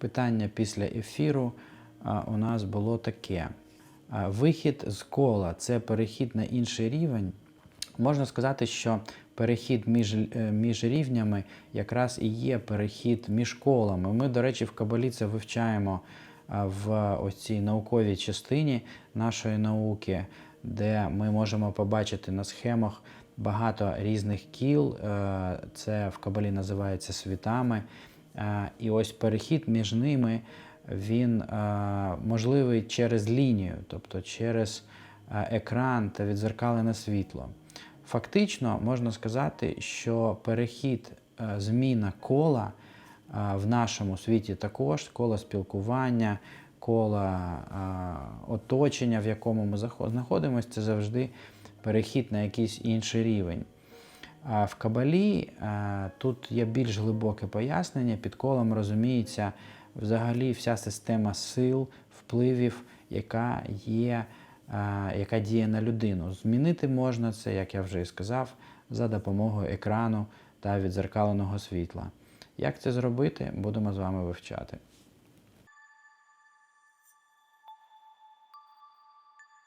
питання після ефіру у нас було таке: вихід з кола це перехід на інший рівень. Можна сказати, що перехід між, е, між рівнями якраз і є перехід між колами. Ми, до речі, в Кабалі це вивчаємо в ось цій науковій частині нашої науки, де ми можемо побачити на схемах багато різних кіл. Е, Це в Кабалі називається світами. Е, І ось перехід між ними він е, можливий через лінію, тобто через е, екран та відзеркалене світло. Фактично можна сказати, що перехід, зміна кола в нашому світі також коло спілкування, коло е, оточення, в якому ми знаходимося, це завжди перехід на якийсь інший рівень. А в Кабалі е, тут є більш глибоке пояснення. Під колом розуміється взагалі вся система сил, впливів, яка є, е, яка діє на людину. Змінити можна це, як я вже і сказав, за допомогою екрану та відзеркаленого світла. Як це зробити, будемо з вами вивчати.